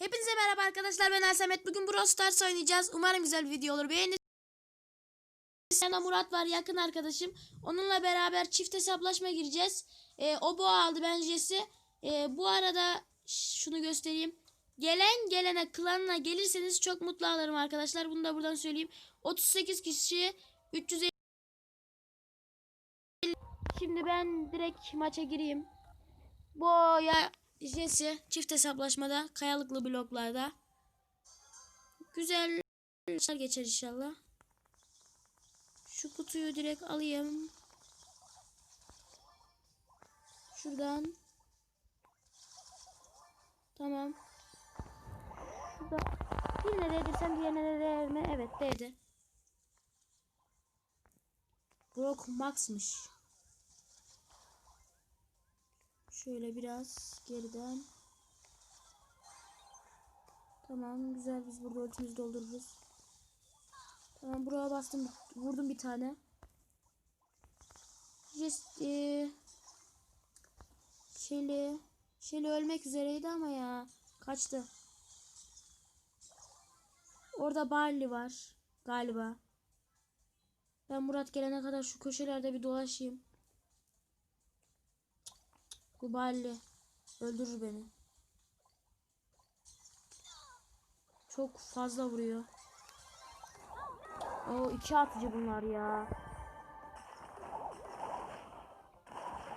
Hepinize merhaba arkadaşlar ben Ersamet. Bugün Brawl Stars oynayacağız. Umarım güzel bir video olur. Beğenirseniz. Yanımda Murat var yakın arkadaşım. Onunla beraber çift hesaplaşma gireceğiz. Ee, o boğa aldı ben Jesse. Ee, bu arada şunu göstereyim. Gelen gelene klanına gelirseniz çok mutlu alırım arkadaşlar. Bunu da buradan söyleyeyim. 38 kişi 350 Şimdi ben direkt maça gireyim. Boya Jesse çift hesaplaşmada kayalıklı bloklarda. Güzel maçlar geçer inşallah. Şu kutuyu direkt alayım. Şuradan. Tamam. Şurada. Birine değdirsem diğerine de değer mi? Evet değdi. Brock Max'mış. Şöyle biraz geriden. Tamam güzel biz burada ultimizi doldururuz. Tamam buraya bastım. Vurdum bir tane. Just, eee, Şeli. Şeli ölmek üzereydi ama ya. Kaçtı. Orada Barley var. Galiba. Ben Murat gelene kadar şu köşelerde bir dolaşayım. Bu Barley. Öldürür beni. Çok fazla vuruyor. O iki atıcı bunlar ya.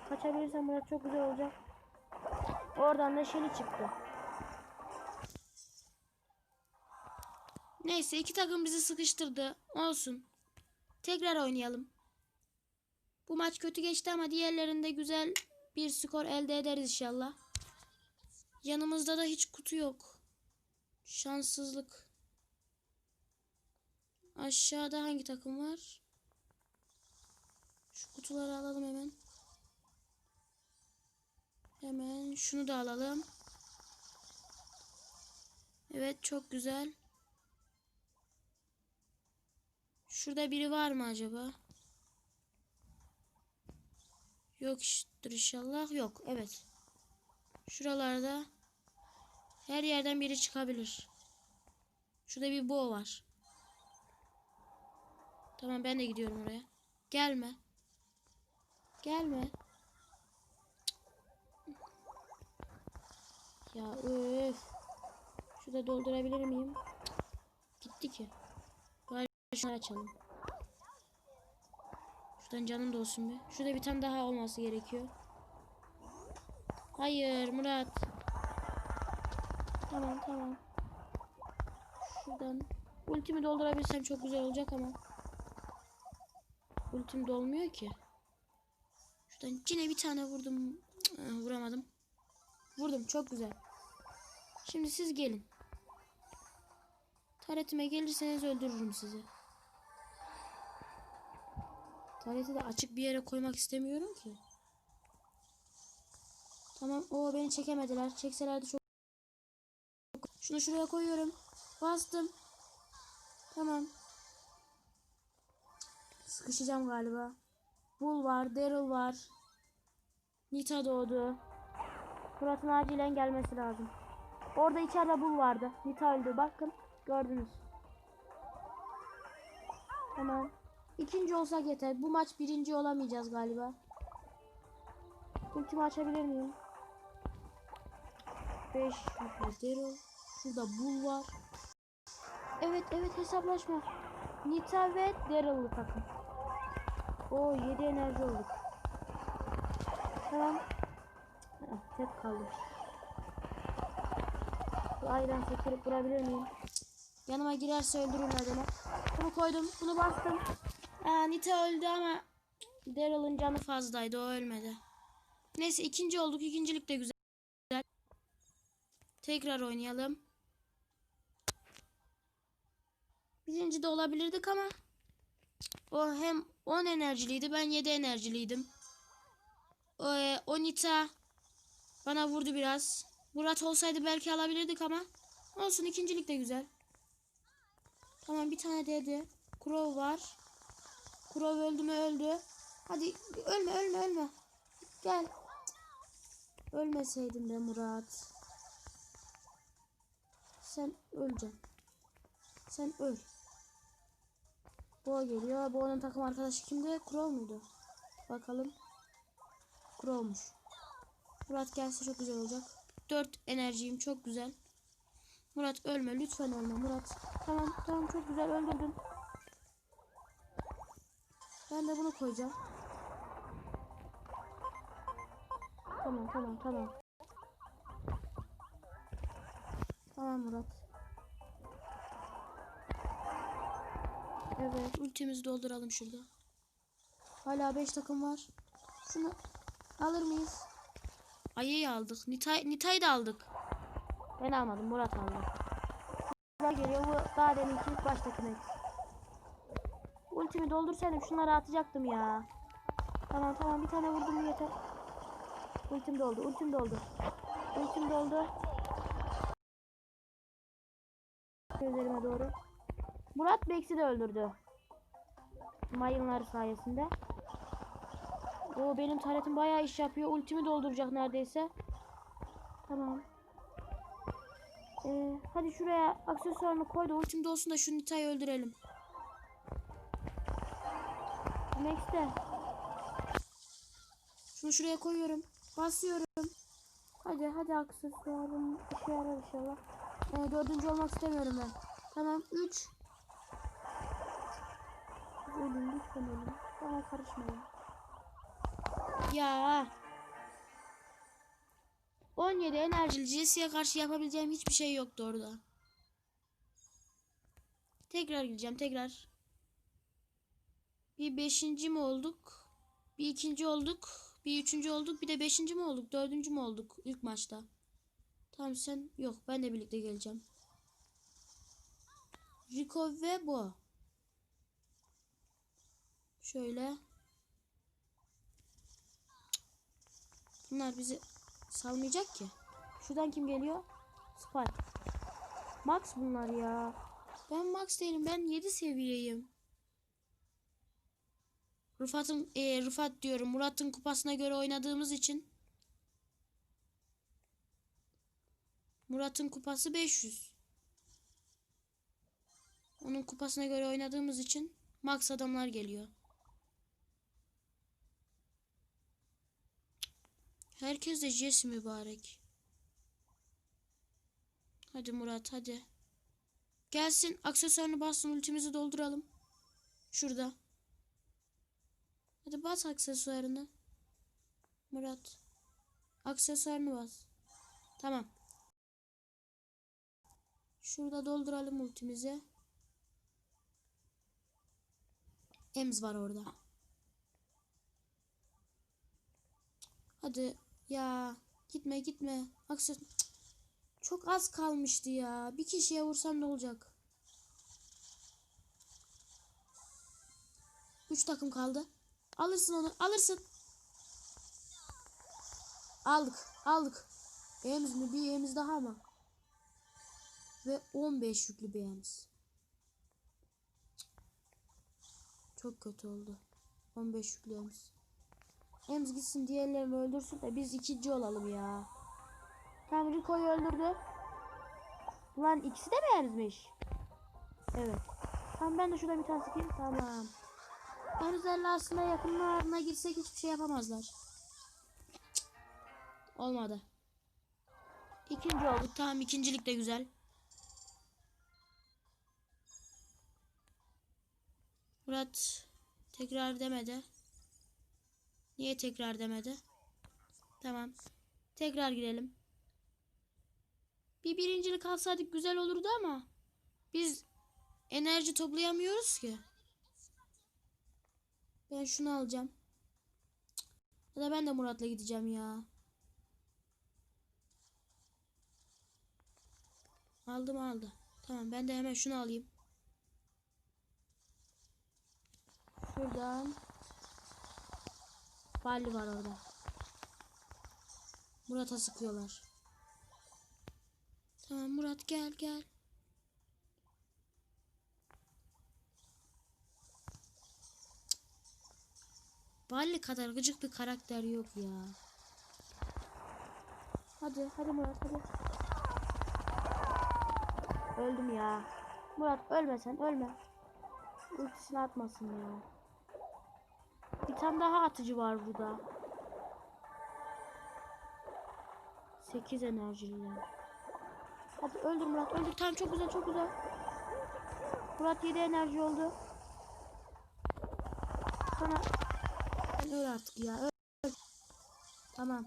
Kaçabilirsem Murat çok güzel olacak. Oradan da Shelly çıktı. Neyse iki takım bizi sıkıştırdı. Olsun. Tekrar oynayalım. Bu maç kötü geçti ama diğerlerinde güzel bir skor elde ederiz inşallah. Yanımızda da hiç kutu yok. Şanssızlık. Aşağıda hangi takım var? Şu kutuları alalım hemen. Hemen şunu da alalım. Evet çok güzel. Şurada biri var mı acaba? Yok iştir inşallah. Yok. Evet. Şuralarda her yerden biri çıkabilir. Şurada bir boğ var. Tamam ben de gidiyorum oraya. Gelme. Gelme. Ya öf. Şurada doldurabilir miyim? Gitti ki. Bari şunu açalım. Şuradan canım da olsun be. Şurada bir tane daha olması gerekiyor. Hayır Murat. Tamam tamam. Şuradan ultimi doldurabilsem çok güzel olacak ama. Ultim dolmuyor ki. Şuradan yine bir tane vurdum. Iı, Vuramadım. Vurdum çok güzel. Şimdi siz gelin. Taretime gelirseniz öldürürüm sizi. Tareti de açık bir yere koymak istemiyorum ki. Tamam. O beni çekemediler. Çekselerdi çok. Şunu şuraya koyuyorum. Bastım. Tamam. Sıkışacağım galiba. Bull var. Daryl var. Nita doğdu. Murat'ın acilen gelmesi lazım. Orada içeride Bull vardı. Nita öldü. Bakın. Gördünüz. Tamam. İkinci olsak yeter. Bu maç birinci olamayacağız galiba. Ultimi açabilir miyim? 5 Daryl. Şurada Bull var. Evet evet hesaplaşma. Nita ve Daryl'lı takım. O 7 enerji olduk. Tamam. Tek kaldım. Bu ayran sektirip vurabilir miyim? Yanıma girerse öldürürler beni. Bunu koydum. Bunu bastım. Aa, Nita öldü ama Daryl'ın canı fazlaydı. O ölmedi. Neyse ikinci olduk. İkincilik de güzel. Tekrar oynayalım. Birinci de olabilirdik ama o hem 10 enerjiliydi ben 7 enerjiliydim. O, e, o Nita bana vurdu biraz. Murat olsaydı belki alabilirdik ama olsun ikincilik de güzel. Tamam bir tane dedi. Crow var. Crow öldü mü öldü. Hadi ölme ölme ölme. Gel. Ölmeseydin be Murat. Sen öleceksin. Sen öl. Boğa geliyor. Boğa'nın takım arkadaşı kimdi? Crow muydu? Bakalım. Crow'muş. Murat gelse çok güzel olacak. 4 enerjiyim çok güzel. Murat ölme lütfen ölme Murat. Tamam tamam çok güzel öldürdün. Ben de bunu koyacağım. Tamam tamam tamam. Tamam Murat. Evet ultimizi dolduralım şurada. Hala 5 takım var. Şunu alır mıyız? Ayı'yı aldık. Nitay, Nitay'ı da aldık. Ben almadım. Murat aldı. Geliyor. Bu daha deminki ilk baştaki net. Ultimi doldursaydım şunları atacaktım ya. Tamam tamam bir tane vurdum yeter. Ultim doldu. Ultim doldu. Ultim doldu. Üzerime doğru. Murat Bex'i de öldürdü. Mayınlar sayesinde. O benim taretim bayağı iş yapıyor. Ultimi dolduracak neredeyse. Tamam. Ee, hadi şuraya aksesuarını koy da ultim dolsun da şu Nita'yı öldürelim. De. Şunu şuraya koyuyorum. Basıyorum. Hadi hadi aksesuarım işe yarar inşallah. Ee, dördüncü olmak istemiyorum ben. Tamam 3 Ölün lütfen ölün. Bana karışmayın. Ya. 17 enerjili Jesse'ye karşı yapabileceğim hiçbir şey yoktu orada. Tekrar gideceğim tekrar. Bir beşinci mi olduk? Bir ikinci olduk. Bir üçüncü olduk. Bir de beşinci mi olduk? Dördüncü mü olduk ilk maçta? Tamam sen yok ben de birlikte geleceğim. Rico ve Bo. Şöyle. Bunlar bizi salmayacak ki. Şuradan kim geliyor? Spike. Max bunlar ya. Ben Max değilim. Ben 7 seviyeyim. Rıfat'ın e, Rıfat diyorum. Murat'ın kupasına göre oynadığımız için Murat'ın kupası 500. Onun kupasına göre oynadığımız için max adamlar geliyor. Herkes de Jesse mübarek. Hadi Murat hadi. Gelsin aksesuarını bassın ultimizi dolduralım. Şurada. Hadi bas aksesuarını. Murat. Aksesuarını bas. Tamam. Şurada dolduralım ultimizi. Ems var orada. Hadi ya gitme gitme. Akses çok az kalmıştı ya. Bir kişiye vursam ne olacak? Üç takım kaldı. Alırsın onu. Alırsın. Aldık. Aldık. Ems mi? Bir Ems daha mı? Ve 15 yüklü Ems. Çok kötü oldu. 15 yüklü Ems. Ems gitsin diğerlerini öldürsün de biz ikinci olalım ya. Tam Rico'yu öldürdü. Ulan ikisi de mi? Evet. Tamam ben de şurada bir tane sıkayım. Tamam. Ems'lerle aslında yakınlarına girsek hiçbir şey yapamazlar. Olmadı. İkinci olduk. Tamam ikincilik de güzel. Murat tekrar demedi. Niye tekrar demedi? Tamam. Tekrar girelim. Bir birincilik alsaydık güzel olurdu ama biz enerji toplayamıyoruz ki. Ben şunu alacağım. Ya da ben de Murat'la gideceğim ya. Aldım aldı. Tamam ben de hemen şunu alayım. Şuradan. Balli var orada. Murat'a sıkıyorlar. Tamam Murat gel gel. Balli kadar gıcık bir karakter yok ya. Hadi hadi Murat hadi. öldüm ya. Murat ölme sen ölme. Ultisini atmasın ya. Bir tane daha atıcı var burada. 8 enerjililer. Hadi öldür Murat öldür. Tamam çok güzel çok güzel. Murat 7 enerji oldu. Sonra öl artık ya. Öl. Tamam.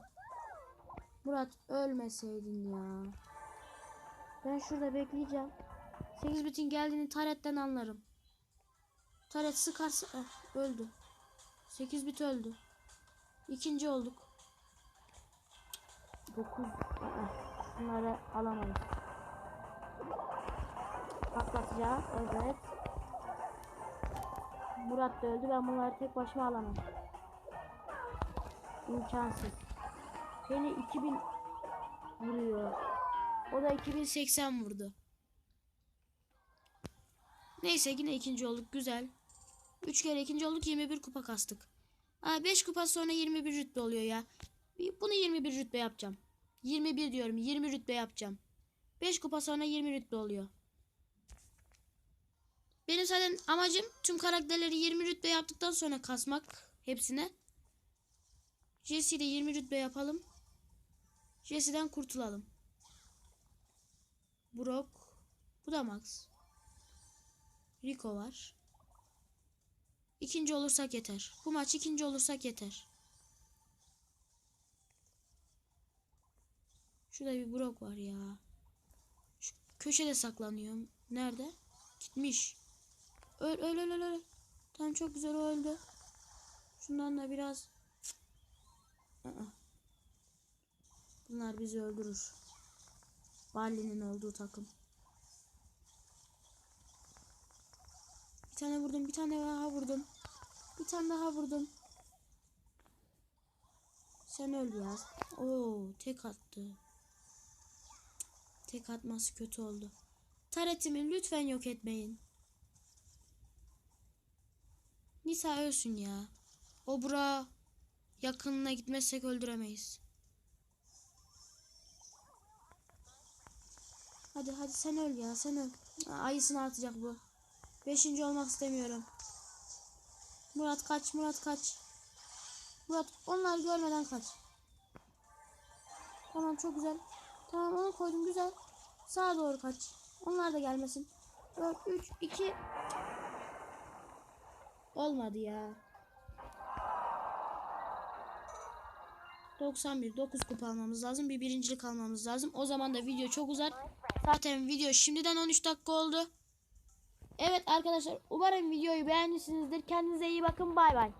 Murat ölmeseydin ya. Ben şurada bekleyeceğim. 8 bitin geldiğini taretten anlarım. Taret sıkarsa eh, öldü. 8 bit öldü. İkinci olduk. 9 Bunları alamayız. Patlatacağım. Evet. Murat da öldü. Ben bunları tek başıma alamam. İmkansız. Beni 2000 vuruyor. O da 2080 vurdu. Neyse yine ikinci olduk. Güzel. 3 kere ikinci olduk. 21 kupa kastık. Aa 5 kupa sonra 21 rütbe oluyor ya. Bunu 21 rütbe yapacağım. 21 diyorum. 20 rütbe yapacağım. 5 kupa sonra 20 rütbe oluyor. Benim zaten amacım tüm karakterleri 20 rütbe yaptıktan sonra kasmak hepsine. Jesse'yi de 20 rütbe yapalım. Jesse'den kurtulalım. Brock. Bu da Max. Rico var. İkinci olursak yeter. Bu maç ikinci olursak yeter. Şurada bir Brock var ya. Şu köşede saklanıyorum. Nerede? Gitmiş. Öl öl öl öl. öl. Çok güzel öldü. Şundan da biraz. Aa. Bunlar bizi öldürür. Barley'nin olduğu takım. Bir tane vurdum, bir tane daha vurdum. Bir tane daha vurdum. Sen öl biraz. Oo, tek attı. Tek atması kötü oldu. Taretimi lütfen yok etmeyin. Nisa ölsün ya. O bura yakınına gitmezsek öldüremeyiz. Hadi hadi sen öl ya sen öl. Ayısını atacak bu. Beşinci olmak istemiyorum. Murat kaç Murat kaç. Murat onlar görmeden kaç. Tamam çok güzel. Tamam onu koydum güzel. Sağa doğru kaç. Onlar da gelmesin. 4, 3, 2. Olmadı ya. 91 9 kupa almamız lazım. Bir birincilik almamız lazım. O zaman da video çok uzar. Zaten video şimdiden 13 dakika oldu. Evet arkadaşlar umarım videoyu beğenmişsinizdir. Kendinize iyi bakın. Bay bay.